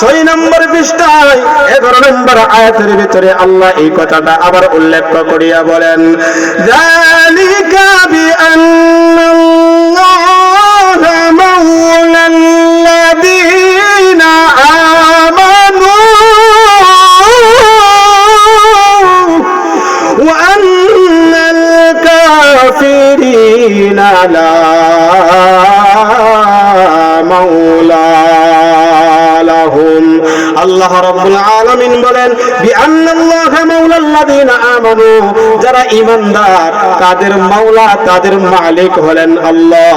ছয় নম্বর পৃষ্ঠায়, এগারো নম্বর আয়াতের ভিতরে আল্লাহ এই কথাটা আবার উল্লেখ করিয়া বলেন জালিকা বি আল্লাহ মাউলাল্লাযীনা আমানু ওয়া আন্নাল কাফিরিনা লা আল্লাহ রাব্বুল আলামিন বলেন মাওলাল্লাযীনা আমানু, যারা ঈমানদার, তাদের মাওলা, তাদের মালিক হলেন আল্লাহ।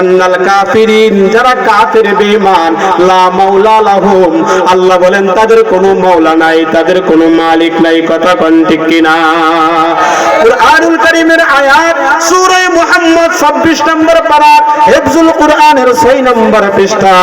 আন্নাল কাফিরিন, যারা কাফির, বেঈমান, লা মাওলা লাহুম। আল্লাহ বলেন, তাদের কোনো মাওলা নাই, তাদের কোনো মালিক নাই, কথা কোন ঠিক কিনা? কুরআনুল কারীমের আয়াত, সূরা মুহাম্মদ 26 নম্বর পারা হিফজুল কুরআনের 6 নম্বর পৃষ্ঠা।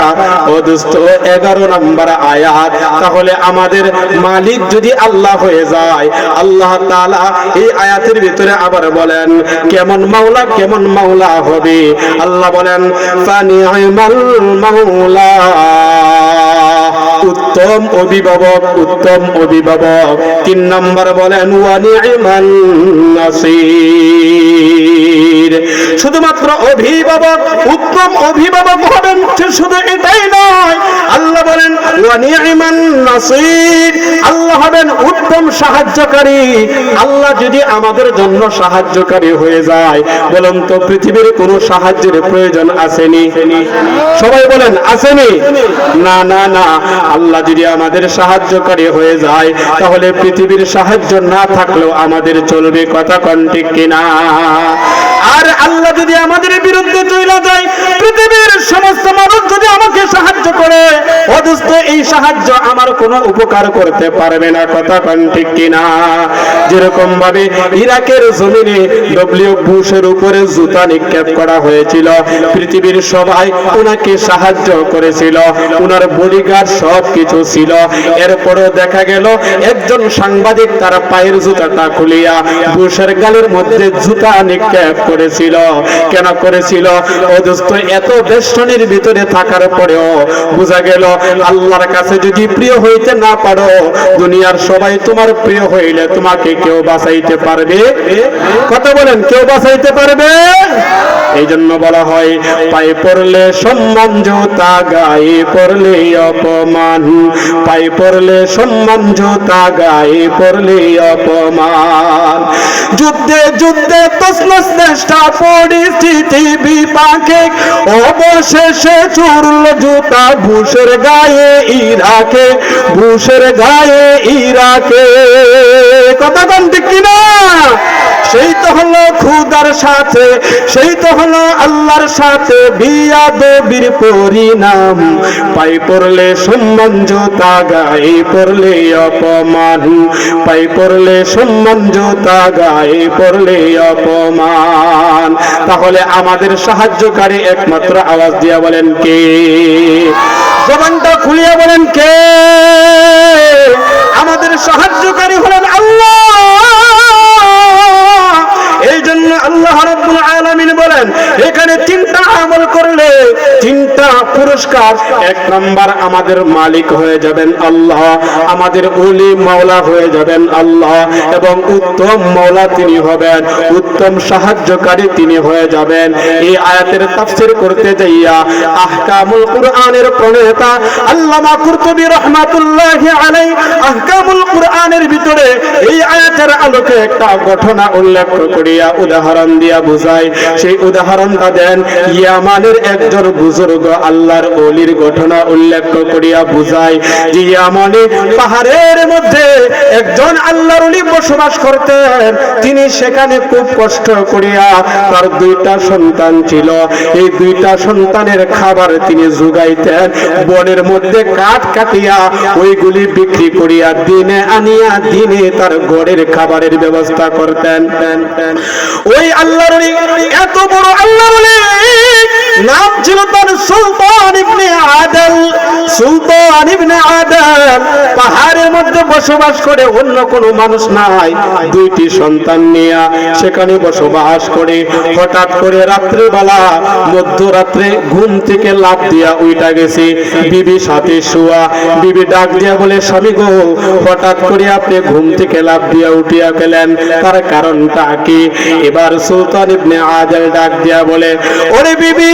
ও দোস্ত 11 নম্বর আয়াত। তাহলে আমাদের মালিক যদি আল্লাহ হয়ে যায়, আল্লাহ তাআলা এই আয়াতের ভিতরে আবার বলেন, কেমন মাওলা কেমন মাওলা হবে? আল্লাহ বলেন, ফানিআমাল মাওলা। উত্তম অভিভাবক উত্তম অভিভাবক। তিন নম্বর বলেন ওয়ানিমান নাসির। শুধুমাত্র অভিভাবক, উত্তম অভিভাবক হবেন শুধু এটাই নয়। আল্লাহ বলেন ওয়ানিমান নাসির। আল্লাহ হবেন উত্তম সাহায্যকারী। আল্লাহ যদি আমাদের জন্য সাহায্যকারী হয়ে যায়, বলুন তো পৃথিবীর কোনো সাহায্যের প্রয়োজন আসেনি? সবাই বলেন, আসেনি। না না না। আল্লাহ যদি আমাদের সাহায্যকারী হয়ে যায়, তাহলে পৃথিবীর সাহায্য না থাকলেও আমাদের চলবে কথা কন ঠিক কিনা? আর আল্লাহ যদি আমাদের বিরুদ্ধে চলে যায় পৃথিবীর সমস্ত মানুষ যদি আমাকে সাহায্য করে অদুস্ত এই সাহায্য আমার কোনো উপকার করতে পারবে না, কথা কন ঠিক কিনা? যেরকম ভাবে ইরাকের জমিনে ডব্লিউ বুশের উপরে জুতা নিক্ষেপ করা হয়েছিল, পৃথিবীর সবাই ওনাকে সাহায্য করেছিল ওনার বডিগার্ড সব কিছু ছিল। এরপরও দেখা গেল, একজন সাংবাদিক তার পায়ের জুতাটা খুলিয়া বুশের গালের মধ্যে জুতা নিক্ষেপ করেছিল। কেন করেছিল? অদস্ত এত বেষ্টনীর ভিতরে থাকার পরেও বোঝা গেল, আল্লাহর কাছে যদি প্রিয় হইতে না পারো, দুনিয়ার সবাই তোমার প্রিয় হইলে তোমাকে কেউ বাঁচাইতে পারবে? কথা বলেন, কেউ বাঁচাইতে পারবে? এই জন্য বলা হয়, পায়ে পড়লে সম্মান, জোতা গায়ে পড়লে অপমান। পায়ে পড়লে সম্মান, জোতা গায়ে পড়লে অপমান। যুদ্ধে যুদ্ধে তসনস চেষ্টা পরিস্থিতি বিপাকে অবশেষে চুরল জুতা ভূষের গায়ে ইরাকে, ভূষের গায়ে ইরাকে। কথা কন কিনা? সেই তো হলো খুদার সাথে, সেই তো হলো আল্লাহর সাথে বিয়া দেবীর পরিণাম। পাই পড়লে সম্মান জোতা গায়ে পড়লে অপমান। পাই পড়লে সম্মান জোতা গায়ে পড়লে অপমান। তাহলে আমাদের সাহায্যকারী একমাত্র আওয়াজ দিয়া বলেন কে? জবানটা খুলিয়া বলেন কে? আমাদের সাহায্যকারী হলেন আল্লাহ। জন্য আল্লাহ রাব্বুল আলামিন বলেন, এখানে তিনটা আমল করলে তিনটা পুরস্কার, এক নাম্বার আমাদের মালিক হয়ে যাবেন আল্লাহ, আমাদের ওলি মাওলা হয়ে যাবেন আল্লাহ, এবং উত্তম মাওলা তিনি হবেন, উত্তম সাহায্যকারী তিনি হয়ে যাবেন। এই আয়াতের তাফসীর করতে যাইয়া আহকামুল কুরআনের প্রণেতা আল্লামা কুরতুবী আহকামুল কুরআনের ভিতরে এই আয়াতের আলোকে একটা ঘটনা উল্লেখ করিয়া উদাহরণ দিয়া বুঝায় সেই উদাহরণটা দেন, ইয়ামানের একজন বুজুর্গ আল্লাহর অলির ঘটনা উল্লেখ করিয়া বুঝায় যে ইয়ামানে পাহাড়ের মধ্যে একজন আল্লাহর অলি বসবাস করতেন। তিনি সেখানে খুব কষ্ট করিয়া তার দুইটা সন্তান ছিল। এই দুইটা সন্তানের খাবার তিনি যোগাইতেন বনের মধ্যে কাঠ কাটিয়া ওইগুলি বিক্রি করিয়া দিনে আনিয়া দিনে তার গড়ের খাবারের ব্যবস্থা করতেন। ওই আল্লাহর এত বড় আল্লাহর নাম ছিল তার সুলতান ইবনে আদল। সুলতান ইবনে আদল পাহাড়ের মধ্যে বসবাস করে, অন্য কোনো মানুষ নাই। দুইটি সন্তান নিয়ে সেখানে বসবাস করে। হঠাৎ করে রাত্রিবেলা মধ্যরাত্রে ঘুম থেকে লাভ দিয়া উইটা গেছে। বিবি সাথে শুয়া, বিবি ডাক দিয়া বলে, স্বামী গো, হঠাৎ করে আপনি ঘুম থেকে লাভ দিয়া উঠিয়া পেলেন তার কারণটা কি? এবার সুলতান ইবনে আদল ডাক দিয়া বলে, ওরে বিবি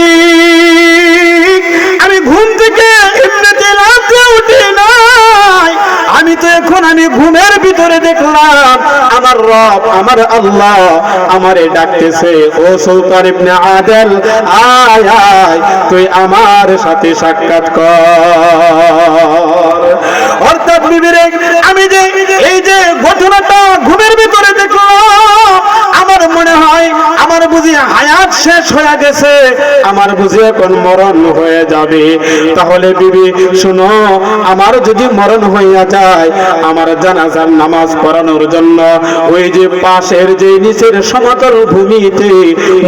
আমি ঘুম থেকে এমনিতে দিয়া উঠি নাই। আমি তো এখন আমি ঘুমের ভিতরে দেখলাম, আমার রব, আমার আল্লাহ আমারে ডাকতেছে, ও সুলতান ইবনে আদল আয় আয়, তুই আমার সাথে সাক্ষাৎ কর। অর্থাৎ আমি যে এই যে ঘটনাটা ঘুমের ভিতরে দেখলাম, আমার মনে হয়, আমার বুঝি হায়াত শেষ হয়ে গেছে, আমার বুঝি এখন মরণ হয়ে যাবে। তাহলে বিবি, শুনো, আমার যদি মরণ হইয়া যায়, আমার জানাজার নামাজ পড়ানোর জন্য ওই যে পাশের যে নিচের সমতল ভূমিতে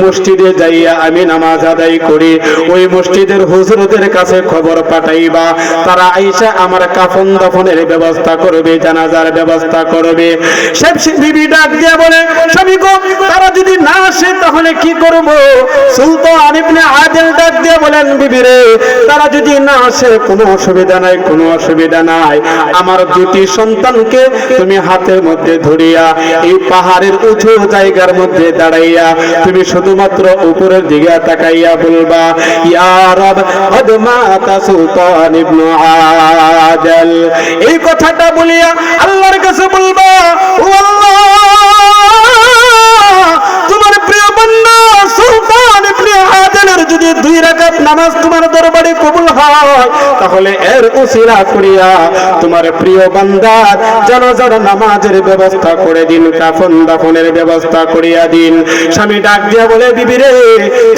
মসজিদে যাইয়া আমি নামাজ আদায় করি, ওই মসজিদের হুজুরদের কাছে খবর পাঠাইবা। তারা আইসা আমার কাফন দফনের ব্যবস্থা করবে, জানাজার ব্যবস্থা করবে। সব বিবি ডাক দিয়া বলে, স্বামী গো, তারা যদি না আসে, তাহলে কি করব? সুলতান ইবনে আদিল ডাক দিয়া বলেন বিবি তারা যদি না আসে, কোনো অসুবিধা নাই, কোনো অসুবিধা নাই। আমার দুটি সন্তানকে তুমি হাতের মধ্যে ধরিয়া, এই পাহাড়ের উঁচু জায়গার মধ্যে দাঁড়াইয়া, তুমি শুধুমাত্র উপরের দিকে তাকাইয়া বলবা, ইয়া রব হদমাতা সুলতান ইবনে আদিল। এই কথাটা বলিয়া আল্লাহর কাছে বলবা ও আল্লাহ তোমার আদিলের যদি দুই নামাজ তোমার দরবারে কবুল হয়, তাহলে এর করিয়া তোমার প্রিয় বান্দার নামাজের ব্যবস্থা করে দিন, কাফন দাফনের ব্যবস্থা করিয়া দিন। স্বামী ডাক দিয়া বলে, বিবি রে,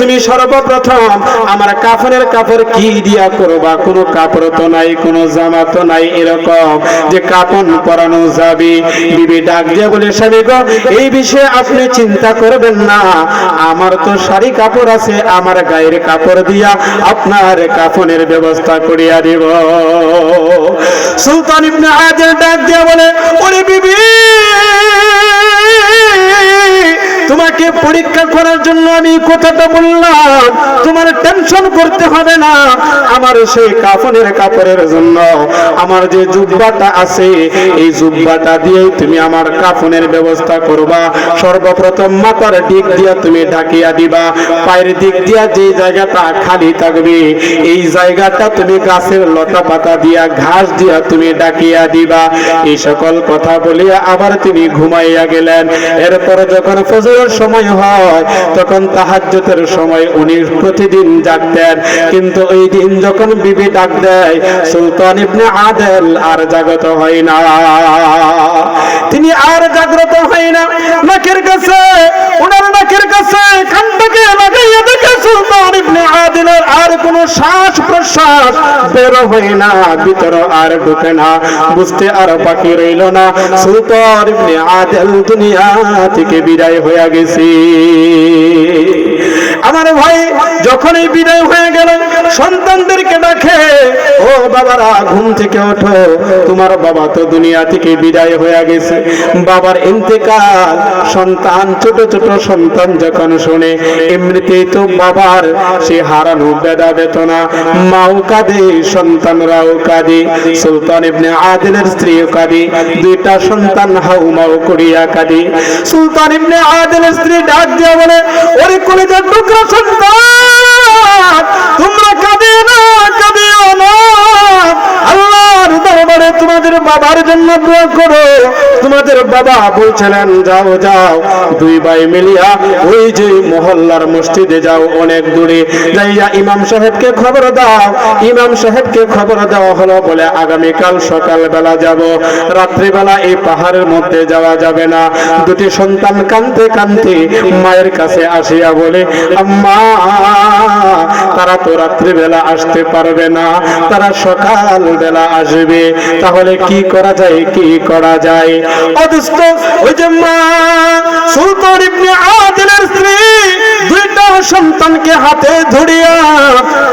তুমি সর্বপ্রথম আমার কাফনের কাপড় কি দিয়া করবা? কোনো কাপড় তো নাই, কোনো জামা তো নাই, এরকম যে কাপন পরানো যাবে। বিবি ডাক দিয়া বলে, স্বামী গো, এই বিষয়ে আপনি চিন্তা করবেন না। আমার তো শাড়ি কাপড় আছে আমার গায়ের কাপড় দিয়া আপনার কাফনের ব্যবস্থা করিয়া দিব। সুলতান ইবনে আজের ডাক দিয়া বলে, ওরে বিবি! তোমাকে পরীক্ষা করার জন্য আমি কথাটা বললাম। তোমার টেনশন করতে হবে না। আমার সেই কাফনের কাপড়ের জন্য আমার যে জুব্বাটা আছে, এই জুব্বাটা দিয়ে তুমি আমার কাফনের ব্যবস্থা করবা। সর্বপ্রথম মাথার দিক দিয়া তুমি ঢাকিয়া দিবা। পায়ের দিক দিয়া যে জায়গাটা খালি থাকবে, এই জায়গাটা তুমি গাছের লতা পাতা দিয়া, ঘাস দিয়া তুমি ডাকিয়া দিবা। এই সকল কথা বলিয়া আবার তিনি ঘুমাইয়া গেলেন। এরপর যখন ফজরের সময় হয়, তখন তাহাজ্জুদের সময় উনি প্রতিদিন জাগতেন কিন্তু ওই দিন যখন বিবি ডাক দেয়, সুলতান ইবনে আদেল আর জাগত হয় না। তিনি আর জাগ্রত হয় না। নাকের কাছে, ওনার নাকের কাছে কানটাকে লাগাইয়া দেখে সুলতান ইবনে আদিলের আর কোনো শ্বাস প্রশ্বাস বের হয় না, ভিতর আর ঢুকে না, বুঝতে আর বাকি রইল না। সুলতান ইবনে আদিল দুনিয়া থেকে বিদায় হয়ে গেছে। আমার ভাই যখন এই বিদায় হয়ে গেল, সন্তানদেরকে ডাকে, ও বাবারা, ঘুম থেকে ওঠো, তোমার বাবা তো দুনিয়া থেকে বিদায় হয়ে গেছে। বাবার ইন্তেকাল, সন্তান, ছোট ছোট সন্তান যখন শুনে, এমনিতেই তো বাবার সে হারানো বেদা বেতনা মাও কাঁদে, সন্তানরাও কাঁদে, সুলতান ইবনে আদিলের স্ত্রীও কাঁদে, দুইটা সন্তান হাউ মাও করিয়া কাঁদে। সুলতান ইবনে আদিলের স্ত্রী ডাক দিয়া বলে, ওরে কলেজের টুকরা সন্তান তোমরা কাঁদিও না কাঁদিও না। তোমাদের বাবার জন্য দোয়া করো। তোমাদের বাবা বলছিলেন, যাও যাও, দুই ভাই মিলিয়া ওই যে মহল্লার মসজিদে যাও, অনেক দূরে। যাইয়া ইমাম সাহেবকে খবর দাও। ইমাম সাহেবকে খবর দেওয়া হলো বলে আগামীকাল সকাল বেলা যাব। রাত্রিবেলা এই পাহাড়ের মধ্যে যাওয়া যাবে না। দুটি সন্তান কানতে কানতে মায়ের কাছে আসিয়া বলে, আম্মা, তারা তো রাত্রিবেলা আসতে পারবে না। তারা সকাল বেলা আসবে। তাহলে কি করা যায় কি করা যায়? অদুষ্ট ওই যে মা স্ত্রী সন্তানকে হাতে ধরিয়া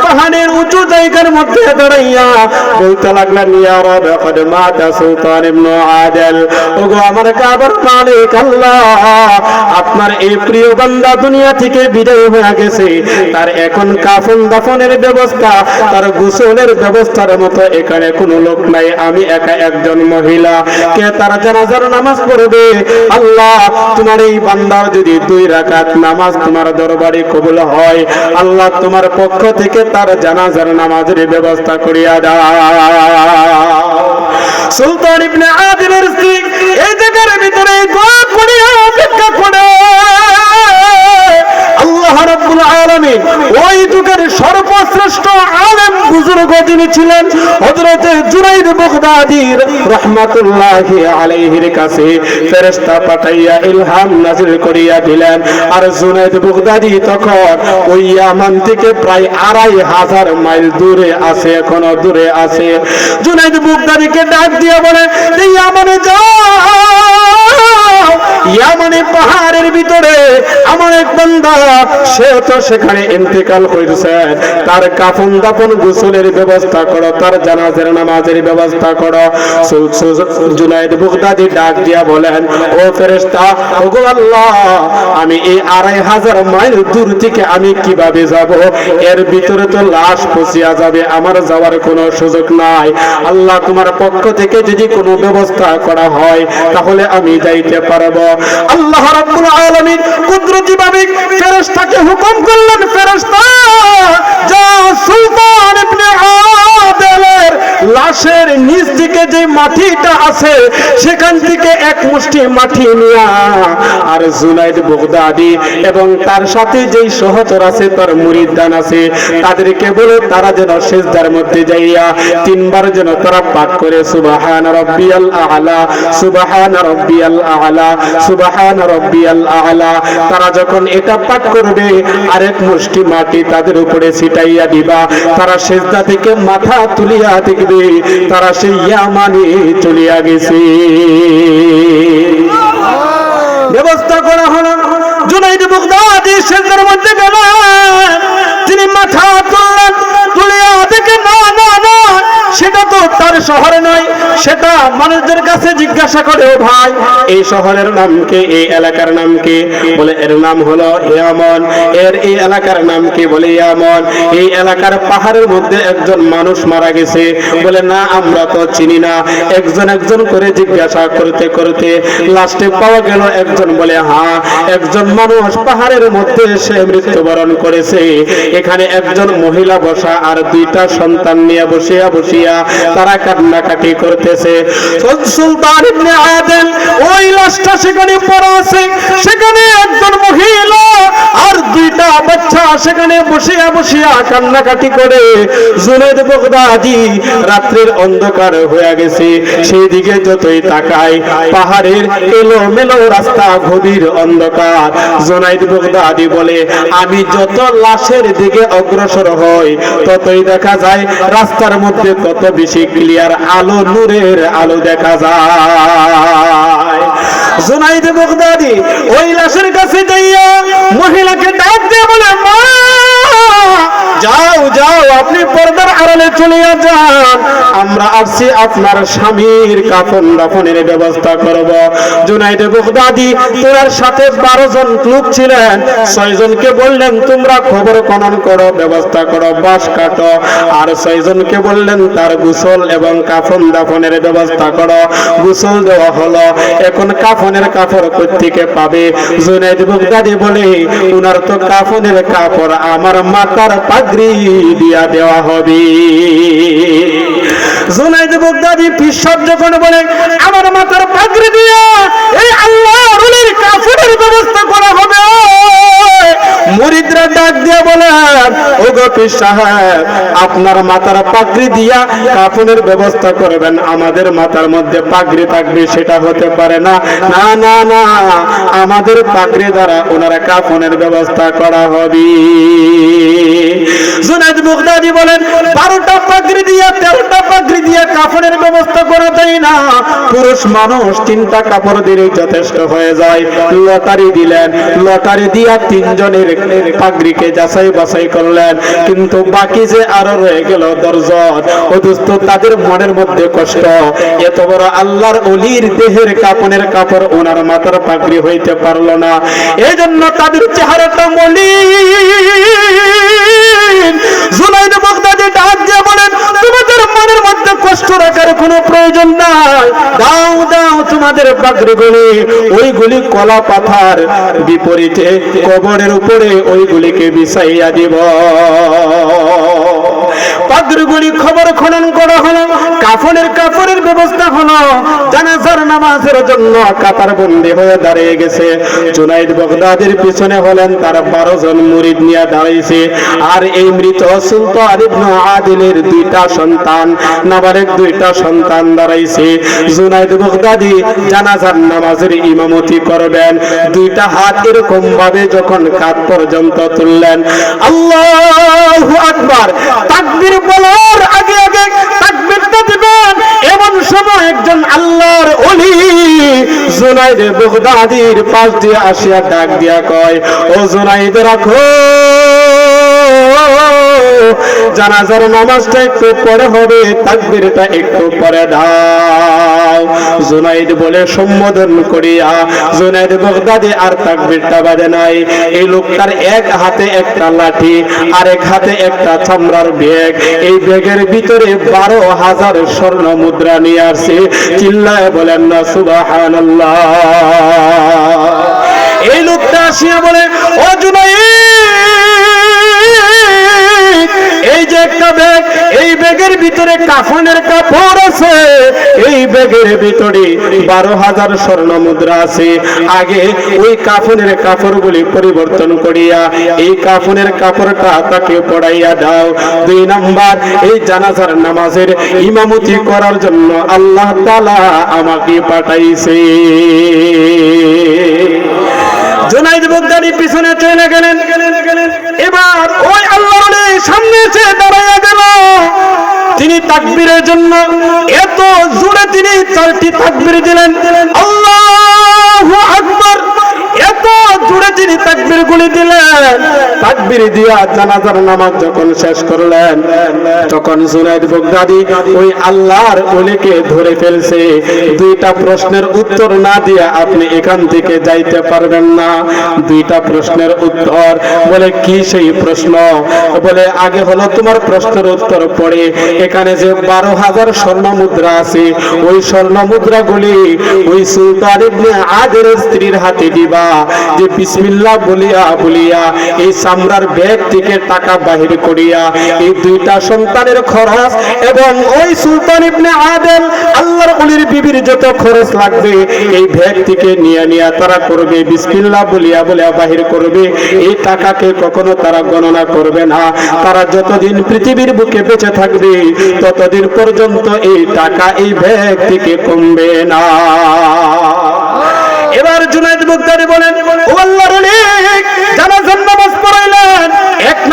পাহাড়ের উঁচু জায়গার মধ্যে দাঁড়াইয়া বলতে লাগলেন, ইয়া মাতা সুলতান ওগো আমার কাবার মালিক আল্লাহ, আপনার এই প্রিয় বান্দা দুনিয়া থেকে বিদায় হয়ে গেছে। তার এখন কাফন দাফনের ব্যবস্থা, তার গোসলের ব্যবস্থার মতো এখানে কোনো লোক নাই। আমি একা একজন মহিলা। কে তার জানাজার নামাজ পড়বে? আল্লাহ, তোমার এই বান্দার যদি দুই রাকাত নামাজ তোমার দরবারে কবুল হয়। আল্লাহ তোমার পক্ষ থেকে তার জানাজার নামাজের ব্যবস্থা করিয়া দাও। সুলতান ইবনে আদিলের স্ত্রী এই জায়গার ভিতরে দোয়া করিয়া অপেক্ষা করে। ওই যুগের সর্বশ্রেষ্ঠ আলেম বুজুর্গ তিনি ছিলেন, হযরত জুনাইদ বাগদাদী রাহমাতুল্লাহি আলাইহির কাছে ফেরেশতা পাঠাইয়া ইলহাম নাযিল করিয়া দিলেন। আর জুনাইদ বাগদাদী তখন ওই ইয়ামান থেকে প্রায় আড়াই হাজার মাইল দূরে আছে, এখনও দূরে আছে। জুনাইদ বাগদাদীকে ডাক দিয়ে বলে ইয়ামানে যাও! ইয়ামানে পাহাড়ের ভিতরে আমার এক বান্দা সে তো সেখানে ইন্তেকাল করেছে। তার কাফন দাফন গোসলের ব্যবস্থা করো, তার জানাজের নামাজের ব্যবস্থা করো। জুনাইদ বুগদাদি ডাক দিয়া বলেন, ও ফেরেশতা, ওগো আল্লাহ, আমি এই আড়াই হাজার মাইল দূর থেকে আমি কীভাবে যাব? এর ভিতরে তো লাশ পচিয়া যাবে, আমার যাওয়ার কোনো সুযোগ নাই। আল্লাহ তোমার পক্ষ থেকে যদি কোনো ব্যবস্থা করা হয়, তাহলে আমি যাইতে হুকুম করলেন লাশের নিচ দিকে যে মাটিটা আছে, সেখান থেকে এক মুষ্টি মাটি নিয়া, আর জুনাইদ বগদাদি এবং তার সাথে যেই সহচর আছে, তার মুরিদান আছে, তাদেরকে বলে তারা যেন মধ্যে যাইয়া তিনবার যেন তারা পাঠ করে, সুবাহান রব্বিয়াল আলা, সুবাহান রব্বিয়াল আলা। সুবাহান রব্বিয়াল আলা। তারা যখন এটা পাঠ করবে, আরেক মুষ্টি মাটি তাদের উপরে ছিটাইয়া দিবা। তারা সেজদা থেকে মাথা তুলিয়া দেখবে, তারা সেই ইয়ামানে চলিয়া গেছে। ব্যবস্থা করা হলো। জুনাইদ বুগদাদি সেজদার মধ্যে গেলেন তিনি মাথা তুললেন, তুলিয়া দেখে না না না সেটা তো তার শহরে নয়, সেটা মানুষদের কাছে জিজ্ঞাসা করে, ও ভাই, এই শহরের নাম কি, এই এলাকার নাম কি? বলে, এর নাম হলো ইয়ামন। এর এই এলাকার নাম কি? বলে, ইয়ামন। এই এলাকার পাহাড়ের মধ্যে একজন মানুষ মারা গেছে। বলে, না, আমরা তো চিনি না। একজন একজন করে জিজ্ঞাসা করতে করতে লাস্টে পাওয়া গেল একজন। বলে হ্যাঁ একজন মানুষ পাহাড়ের মধ্যে সে মৃত্যুবরণ করেছে। এখানে একজন মহিলা বসা আর দুইটা সন্তান নিয়ে বসিয়া বসিয়া তারা কান্নাকাটি করতেছে। সুলতান ইবনে আদেল ওই লাশটা সেখানে পড়া আছে। সেখানে একজন মহিলা আর দুইটা বাচ্চা সেখানে বসিয়া বসিয়া কান্নাকাটি করে। জুনেদ বগদাদি রাত্রের অন্ধকার হয়ে গেছে। সেই দিকে যতই তাকাই পাহাড়ের এলো মেলো রাস্তা গভীর অন্ধকার। জোনাইদ বগদাদি বলে, আমি যত লাশের দিকে অগ্রসর হই, ততই দেখা যায় রাস্তার মধ্যে তত বেশি ক্লিয়ার আলো, নূরের আলো দেখা যায়। জোনাইদ মুখদাদি ওই লাশের কাছে যাইয়া মহিলাকে ডাক দিয়ে বলে, মা! যাও যাও, আপনি পর্দার আড়ালে চলে যান। আমরা আসছি আপনার স্বামীর কাফন দাফনের ব্যবস্থা করব। জুনাইদে বগদাদি, তোরার সাথে বারো জন লোক ছিলেন। ছয় জনকে বললেন, তোমরা খবর খনন করো, ব্যবস্থা করো বাস কাটো। আর ছয় জনকে বললেন, তার গোসল এবং কাফন দাফনের ব্যবস্থা করো। গোসল দেওয়া হলো। এখন কাফনের কাপড় কোথেকে পাবে? জুনাইদ বগদাদি বলে, উনার তো কাফনের কাপড়, আমার মাতার পাগড়ি দিয়া দেওয়া হবে। জুনাইদ বগদাদি পিসব যখন বলে, আমার মাথার পাগড়ি দিয়া এই আল্লাহ কাফনের ব্যবস্থা করা হবে। মুরিদরা ডাক দিয়া বলেন ও গো পীর সাহেব, আপনার মাথার পাগড়ি দিয়া কাফনের ব্যবস্থা করবেন। আমাদের মাথার মধ্যে পাগড়ি থাকবে, সেটা হতে পারে না। না না না, আমাদের পাগড়ি দ্বারা ওনারা কাফনের ব্যবস্থা করা হবে। জুনাইদ বুগদাদি বলেন, বারোটা পাগড়ি দিয়া, তেরোটা পাগড়ি দিয়া কাফনের ব্যবস্থা করা যায় না। পুরুষ মানুষ তিনটা কাপড় দিলেই যথেষ্ট হয়ে যায়। লটারি দিলেন, লটারি দিয়া তিনজনের পাগড়িকে যাচাই বাছাই করলেন। কিন্তু বাকি যে আরও রয়ে গেল দর্জন অথচ তাদের মনের মধ্যে কষ্ট। এত বড় আল্লাহর অলির দেহের কাপনের কাপড় ওনার মাথার পাগরি হইতে পারল না। এই জন্য তাদের চেহারাটা মলিন। কষ্ট রাখার কোনো প্রয়োজন নাই। তোমাদের ওইগুলি বিপরীতে কবরের উপরে ওইগুলিকে বিছাইয়া দিব। পাগড়িগুলি খবর খনন করা হলো, কাফনের কাপড়ের ব্যবস্থা হলো, জানাজার নামাজের জন্য কাতার বন্দী হয়ে দাঁড়িয়ে গেছে। জুনাইদ বগদাদের পিছনে হলেন, তার বারো জন মুরিদ নিয়ে দাঁড়িয়েছে। আর এই মৃত সুলতান ইবনে আদিলের দুইটা সন্তান নাবারেক দুইটা সন্তান দাঁড়াইছে। জুনাইদ বগদাদি জানাজার নামাজের ইমামতি করবেন। দুইটা হাত এরকম ভাবে যখন কাত পর্যন্ত তুললেন, আল্লাহু আকবার তাকবীর বলার আগে আগে তাকবীরটা দিবেন। এমন সময় একজন আল্লাহর ওলি জুনাইদ বগদাদির পাশ দিয়ে আসিয়া ডাক দিয়া কয়, ও জুনাইদ, রাখো। জানাজার নামাজটা একটু পরে হবে, তাকবীরটা একটু পরে দাও। জুনাইদ বলে সম্বোধন করিয়া, জুনাইদ বগদাদি আর তাকবীরটা বাজে নাই। এই লোকটার এক হাতে একটা লাঠি, আরেক হাতে একটা চামড়ার ব্যাগ। এই ব্যাগের ভিতরে বারো হাজার স্বর্ণ মুদ্রা নিয়ে আসছে চিল্লায় বলেন, না, সুবহানাল্লাহ। এই লোকটা আসিয়া বলে, ও জুনাইদ একটা ব্যাগ এই ব্যাগের ভিতরে কাফনের কাপড় আছে। এই ব্যাগের ভিতরে বারো হাজার স্বর্ণ মুদ্রা আছে। আগে ওই কাফনের কাপড়গুলি পরিবর্তন করিয়া এই কাফনের কাপড়টা তাকে পড়াইয়া দাও। দুই নাম্বার, এই জানাজার নামাজের ইমামতি করার জন্য আল্লাহ তালা আমাকে পাঠাইছে। জোনাইদ বগদাদি পিছনে চলে গেলেন। এবার ওই আল্লাহ সামনে এসে দাঁড়াইয়া গেল। তিনি তাকবীরের জন্য এত জোরে তিনি চারটি তাকবীর দিলেন। আল্লাহ তিনি তাকবীর গুলি দিলেন। তাকবীর দিয়া জানাজার নামাজ যখন শেষ করলেন, তখন জুনাইদ বগদাদি ওই আল্লাহর ওলিকে ধরে ফেলছে। দুইটা প্রশ্নের উত্তর না দিয়া আপনি এখান থেকে যাইতে পারবেন না। দুইটা প্রশ্নের উত্তর বলে, কি সেই প্রশ্ন? বলে, আগে হলো তোমার প্রশ্নের উত্তর পড়ে। এখানে যে বারো হাজার স্বর্ণ মুদ্রা আছে, ওই স্বর্ণ মুদ্রা গুলি ওই সুলতান ইবনে আদের স্ত্রীর হাতে দিবা। যে বিসমিল্লাহ বলিয়া বলিয়া, এই সামরার ব্যাগ থেকে টাকা বাহির করিয়া, এই দুইটা সন্তানের খরচ এবং ওই সুলতান ইবনে আদেল আল্লাহর অলির বিবির যত খরচ লাগবে, এই ব্যাগ থেকে নিয়ে নিয়ে তারা করবে, বিসমিল্লাহ বলিয়া বলিয়া বাহির করবে। এই টাকাকে কখনো তারা গণনা করবে না। তারা যতদিন পৃথিবীর বুকে বেঁচে থাকবে, ততদিন পর্যন্ত এই টাকা, এই ব্যাগ থেকে কমবে না। এবার জুনাইদ মুক্তারি বলেন ও আল্লাহর জানাজার নামাজ পড়াইলে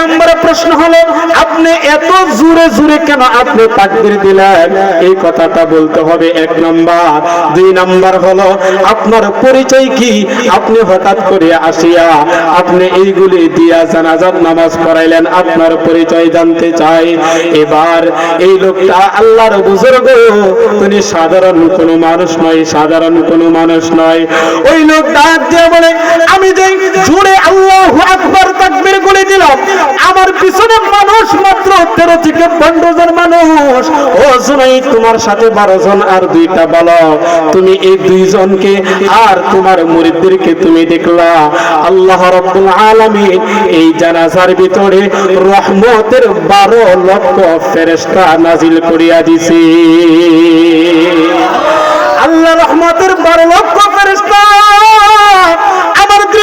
নম্বর প্রশ্ন হলো, আপনি এত জোরে জোরে কেন আপনি তাকবীর দিলেন? এই কথাটা বলতে হবে এক নাম্বার। দুই নাম্বার হলো, আপনার পরিচয় কি? আপনি হঠাৎ করে আসিয়া আপনি এইগুলি দিয়া জানাজার নামাজ পড়াইলেন, আপনার পরিচয় জানতে চাই। এবার এই লোকটা আল্লাহর বুজুর্গ, তিনি সাধারণ কোনো মানুষ নয়, সাধারণ কোনো মানুষ নয়। ওই লোক ডাক দিয়ে বলে, আমি যে জুড়ে আল্লাহ আকবার তাকবীর বলে দিলাম আমার পিছনে মানুষ মাত্র তেরো থেকে পনেরো জন মানুষ। ও শুনাই তোমার সাথে বারো জন আর দুইটা বলো। তুমি এই দুইজনকে আর তোমার মুরিদদেরকে তুমি দেখলা। আল্লাহ রব্বুল আলামিন এই জানাজার ভিতরে রহমতের বারো লক্ষ ফেরেশতা নাজিল করিয়া দিছে। আল্লাহ রহমতের বারো লক্ষ ফেরেশতা।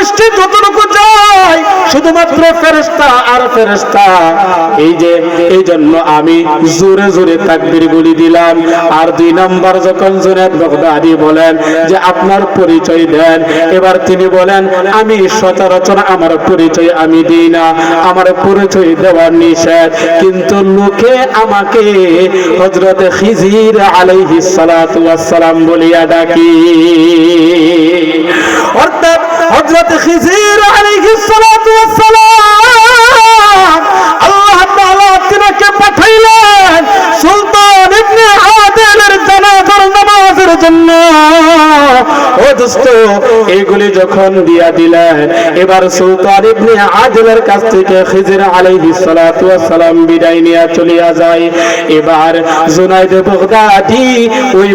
দৃষ্টি যতটুকু যায় শুধুমাত্র ফেরেশতা আর ফেরেশতা। এই যে, এই জন্য আমি জোরে জোরে তাকবীর গুলি দিলাম। আর দুই নাম্বার যখন জুনাদ বগদাদি বলেন যে, আপনার পরিচয় দেন। এবার তিনি বলেন, আমি সচরাচর আমার পরিচয় আমি দিই না। আমার পরিচয় দেওয়ার নিষেধ। কিন্তু লোকে আমাকে হজরতে খিজির আলাইহিস সালাতু ওয়াস সালাম বলিয়া ডাকি। অর্থাৎ হযরত খিজির আলাইহিস সালাতু ওয়াস সালাম আল্লাহ তাআলা তিনাকে পাঠাইলেন সুলতান জন্য। ও দোস্ত, এগুলি যখন দিয়া দিলেন, এবার সুলতান ইবনে আদিলের কাছ থেকে খিজির সালাতু বিদায় নিয়ে চলিয়া যায়। এবার জুনাইদ ওই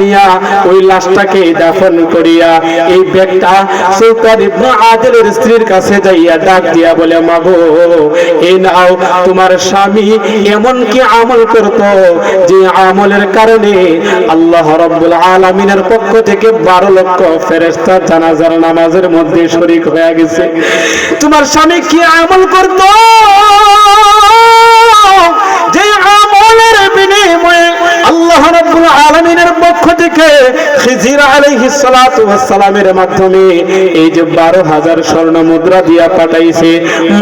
নিয়া, ওই লাশটাকে দাফন করিয়া, এই সুলতান ইবনে আদিলের স্ত্রীর কাছে যাইয়া ডাক দিয়া বলে নাও, তোমার স্বামী এমন কি আমল করত যে আমলের কারণে আল্লাহ আলামিনের পক্ষ থেকে বারো লক্ষ ফেরেস্তা জানাজার নামাজের মধ্যে শরিক হয়ে গেছে। তোমার স্বামী কি আমল করত? যে আমলের বিনিময়ে আল্লাহ রব্বুল আলামিনের পক্ষ থেকে খিজির আলাইহিস সালাতু সালামের মাধ্যমে এই যে 12000 স্বর্ণ মুদ্রা দিয়া পাঠাইছে,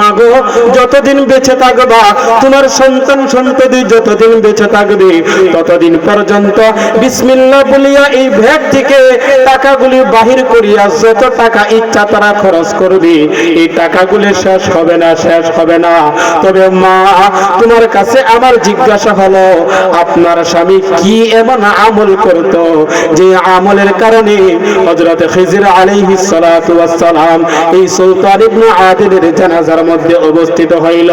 মাগো, যতদিন বেঁচে থাকবা, তোমার সন্তান সন্ততি যতদিন বেঁচে থাকবে, ততদিন পর্যন্ত বিসমিল্লাহ বলিয়া এই ব্যাগ থেকে টাকাগুলি বাহির করিয়া যত টাকা ইচ্ছা তারা খরচ করবে, এই টাকাগুলি শেষ হবে না, শেষ হবে না। তবে মা, তোমার কাছে আমার জিজ্ঞাসা হলো, আপনার স্বামী কি এমন আমল করত যে আমলের কারণে হযরত খিজির আলাইহিস সালাম এই সুলতান ইবনে আদিলের জানাজার মধ্যে অবস্থিত হইল।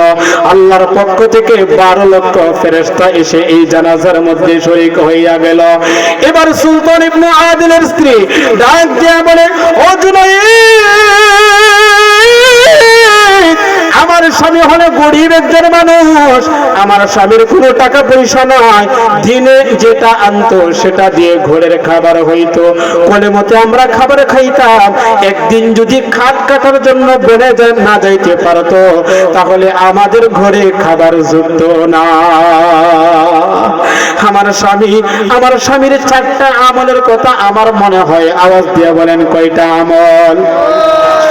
আল্লাহর পক্ষ থেকে 12 লক্ষ ফেরেশতা এসে এই জানাজার মধ্যে শরীক হইয়া গেল। এবার সুলতান ইবনে আদিলের স্ত্রী ডাক দিয়া বলে, ও জুনাইদ! আমার স্বামী হলো গরিব একজন মানুষ। আমার স্বামীর কোনো টাকা পয়সা নাই দিনে যেটা আনতো সেটা দিয়ে ঘরের খাবার হইতো। কোলে মতে আমরা খাবার খাইতাম। একদিন যদি খাট কাটার জন্য বনে যা- না যাইতে পারতো, তাহলে আমাদের ঘরে খাবার জুটত না। আমার স্বামী, আমার স্বামীর চারটা আমলের কথা আমার মনে হয়। আওয়াজ দিয়ে বলেন, কয়টা আমল?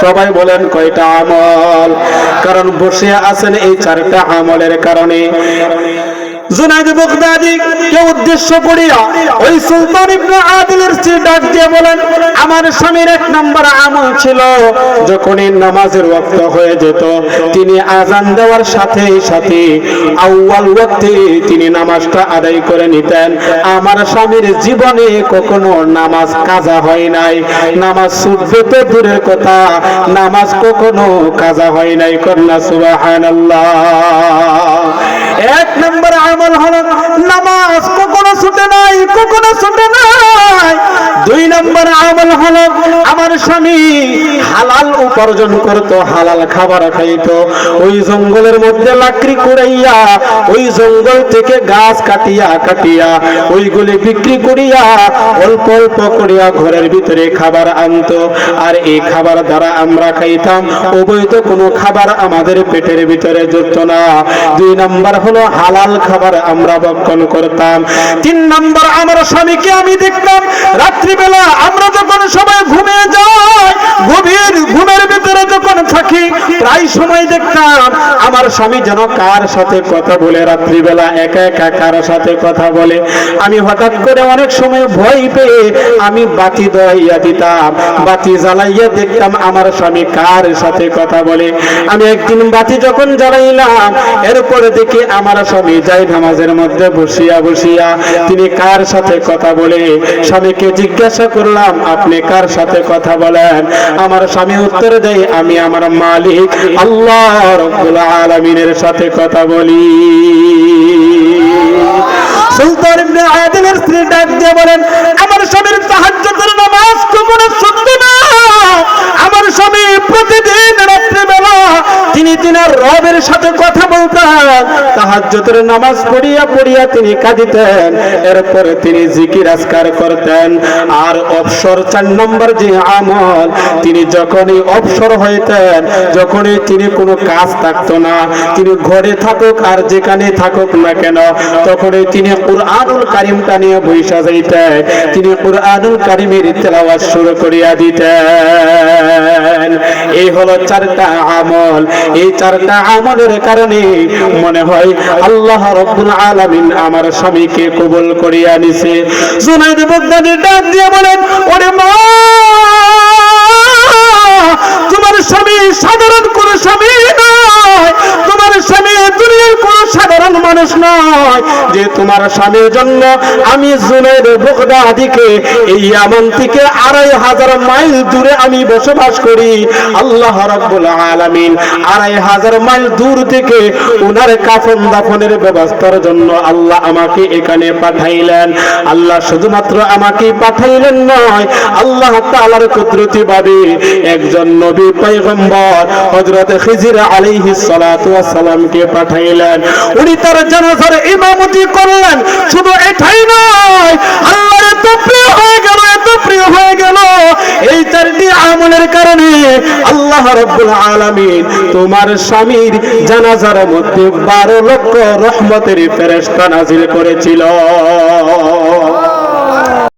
সবাই বলেন, কয়টা আমল? কারণ বসে আছেন এই চারটা আমলের কারণে। জুনাইদ বাগদাদি কে উদ্দেশ্য করিয়া ওই সুলতান ইবনে আদিলের স্ত্রী ডাক দিয়ে বলেন, আমার স্বামীর এক নাম্বার আমল ছিল যখনই নামাজের ওয়াক্ত হয়ে যেত। তিনি আজান দেওয়ার সাথে সাথে আউয়াল ওয়াক্তে তিনি নামাজটা আদায় করে নিতেন। আমার স্বামীর জীবনে কখনো নামাজ কাজা হয় নাই। নামাজ ছুটবে তো দূরের কথা, নামাজ কখনো কাজা হয় নাই। কন্যা সুবহানাল্লাহ। এক নম্বর আমল হলো নামাজ কখনো ছুটে নাই কখনো ছুটে নাই দুই নম্বর আমল হলো আমার স্বামী হালাল উপার্জন করত, হালাল খাবার খাইতো। ওই জঙ্গলের মধ্যে লাকড়ি কুড়াইয়া, ওই জঙ্গল থেকে গাছ কাটিয়া কাটিয়া, ওইগুলি বিক্রি করিয়া অল্প অল্প করিয়া ঘরের ভিতরে খাবার আনতো। আর এই খাবার দ্বারা আমরা খাইতাম, অবৈধ কোনো খাবার আমাদের পেটের ভিতরে জুটতো না। দুই নম্বর হলো হালাল খাবার আমরা ভক্ষণ করতাম। তিন নম্বর, আমার স্বামীকে আমি দেখতাম রাত্রিবেলা আমরা যখন সবাই ঘুমিয়ে যাই, গভীর ঘুমের ভিতরে যখন থাকি, প্রায় সময় দেখতাম আমার স্বামী যেন কার সাথে কথা বলে, রাত্রিবেলা একা একা কার সাথে কথা বলে। আমি হঠাৎ করে অনেক সময় ভয় পেয়ে আমি বাতি দইয়া দিতাম, বাতি জ্বালাইয়া দেখতাম আমার স্বামী কার সাথে কথা বলে। আমি একদিন বাতি যখন জ্বালাইলাম, এরপরে দেখি আমার স্বামী যাই নামাজের মধ্যে বসিয়া বসিয়া তিনি কার সাথে কথা বলে? স্বামীকে জিজ্ঞাসা করলাম, আপনি কার সাথে কথা বলেন? আমার স্বামী উত্তর দেয়, আমি আমার মালিক, আল্লাহ রব্বুল আলামিনের সাথে কথা বলি। সুলতান ইবনে আদিলের স্ত্রী ডাক দিয়ে বলেন, আমার স্বামীর তাহাজ্জুদের নামাজ কখনো শুনতো না আমার স্বামী প্রতিদিন রাত্রিবেলা তিনি তিনার রবের সাথে কথা বলতেন। তাহাজ্জুদের নামাজ পড়িয়া পড়িয়া তিনি কাঁদিতেন। এরপরে তিনি জিকির আজকার করতেন। আর অবসর চার নম্বর যে আমল, তিনি যখনই অবসর হইতেন, যখনই তিনি কোনো কাজ থাকতো না, তিনি ঘরে থাকুক আর যেখানে থাকুক না কেন, তখনই তিনি কুরআনুল কারিমটা নিয়ে বৈশা যাইতেন। তিনি কুরআনুল কারিমের তেলাওয়াত শুরু করিয়া দিতেন। এই হলো চারটা আমল। এই চারটা আমলের কারণে মনে হয় আল্লাহ রব্বুল আলামিন আমার স্বামীকে কবুল করিয়া নিছে। জুনাইদ বাগদাদি ডাক দিয়ে বলেন, ওরে মা স্বামী সাধারণ কোন স্বামী নয় তোমার স্বামী দুনিয়ার কোন সাধারণ মানুষ নয় যে তোমার স্বামীর জন্য আমি জুনের বগদাদিকে এই আমন থেকে আড়াই হাজার মাইল দূরে আমি বসবাস করি। আল্লাহ রাব্বুল আলামিন আড়াই হাজার মাইল দূর থেকে উনার কাফন দাফনের ব্যবস্থার জন্য আল্লাহ আমাকে এখানে পাঠাইলেন। আল্লাহ শুধুমাত্র আমাকে পাঠাইলেন নয়, আল্লাহ তাআলার কুদরতি ভাবে একজন নবী পয়গম্বর হযরত খিজির আলাইহিস সালাতু ওয়াস সালামকে পাঠাইলেন। উনি তার জানাজার ইমামতি করলেন। শুধু এটাই নয় আল্লাহর এত প্রিয় হয়ে গেল, এত প্রিয় হয়ে গেল। এই চারটি আমলের কারণে আল্লাহ রব্বুল আলামিন তোমার স্বামীর জানাজার মধ্যে বারো লক্ষ রহমতের ফেরেশতা নাজিল করেছিল।